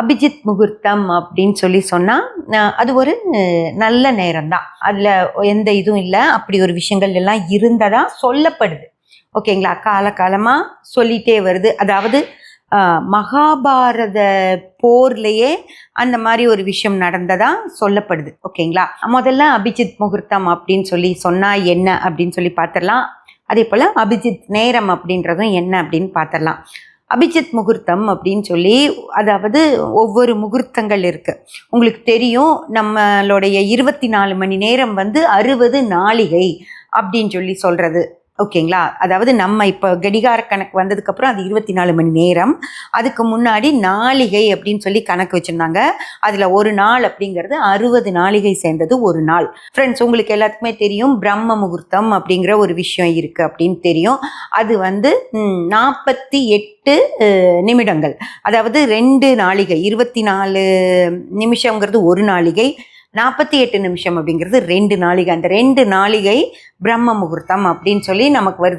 அபிஜித் முகூர்த்தம் அப்படின்னு சொல்லி சொன்னால் அது ஒரு நல்ல நேரம்தான். அதில் எந்த இதுவும் இல்லை. அப்படி ஒரு விஷயங்கள் எல்லாம் இருந்ததாக சொல்லப்படுது. ஓகேங்களா? காலகாலமாக சொல்லிட்டே வருது. அதாவது மகாபாரத போர்லேயே அந்த மாதிரி ஒரு விஷயம் நடந்ததா சொல்லப்படுது. ஓகேங்களா? முதல்ல அபிஜித் முகூர்த்தம் அப்படின்னு சொல்லி சொன்னால் என்ன அப்படின்னு சொல்லி பார்த்துடலாம் அதே போல் அபிஜித் நேரம் அப்படின்றதும் என்ன அப்படின்னு பார்த்துடலாம் அபிஜித் முகூர்த்தம் அப்படின்னு சொல்லி அதாவது ஒவ்வொரு முகூர்த்தங்கள் இருக்குது உங்களுக்கு தெரியும் நம்மளுடைய இருபத்தி நாலு மணி நேரம் வந்து அறுபது நாளிகை அப்படின்னு சொல்லி சொல்கிறது ஓகேங்களா? அதாவது நம்ம இப்போ கடிகார கணக்கு வந்ததுக்கப்புறம் அது இருபத்தி நாலு மணி நேரம். அதுக்கு முன்னாடி நாளிகை அப்படின்னு சொல்லி கணக்கு வச்சுருந்தாங்க. அதில் ஒரு நாள் அப்படிங்கிறது அறுபது நாளிகை சேர்ந்தது ஒரு நாள். ஃப்ரெண்ட்ஸ் உங்களுக்கு எல்லாத்துக்குமே தெரியும் பிரம்ம முகூர்த்தம் அப்படிங்கிற ஒரு விஷயம் இருக்குது அப்படின்னு தெரியும். அது வந்து நாற்பத்தி எட்டு நிமிடங்கள். அதாவது ரெண்டு நாளிகை இருபத்தி நாலு நிமிஷங்கிறது ஒரு நாளிகை. நாற்பத்தி எட்டு நிமிஷம் அப்படிங்கிறது ரெண்டு நாளிகை. அந்த ரெண்டு நாளிகை பிரம்ம முகூர்த்தம் அப்படின்னு சொல்லி நமக்கு வருது.